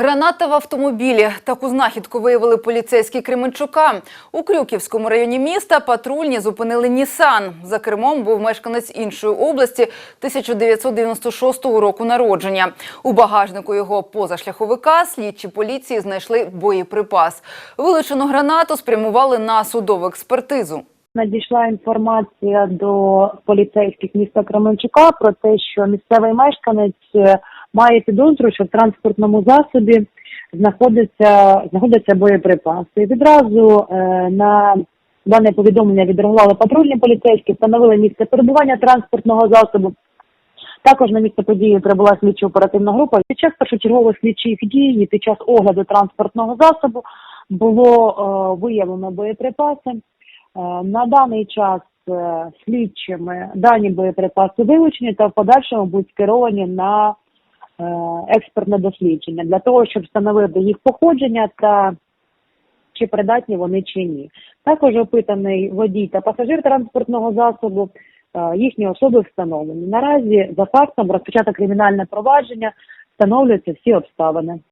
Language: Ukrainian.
Граната в автомобілі. Таку знахідку виявили поліцейські Кременчука. У Крюківському районі міста патрульні зупинили Нісан. За кермом був мешканець іншої області 1996 року народження. У багажнику його позашляховика слідчі поліції знайшли боєприпас. Вилучену гранату спрямували на судову експертизу. Надійшла інформація до поліцейських міста Кременчука про те, що місцевий мешканець е, має підозру, що в транспортному засобі знаходиться знаходяться боєприпаси. Відразу е, на дане повідомлення відреагували патрульні поліцейські, встановили місце перебування транспортного засобу. Також на місце події прибула слідчо оперативна група. Під час першочергових слідчих дій, під час огляду транспортного засобу було е, виявлено боєприпаси. Е, На даний час е, слідчими дані боєприпаси вилучені та в подальшому будуть скеровані на експертне дослідження для того, щоб встановити їх походження та чи придатні вони чи ні. Також опитаний водій та пасажир транспортного засобу, е, їхні особи встановлені. Наразі за фактом розпочато кримінальне провадження, встановлюються всі обставини.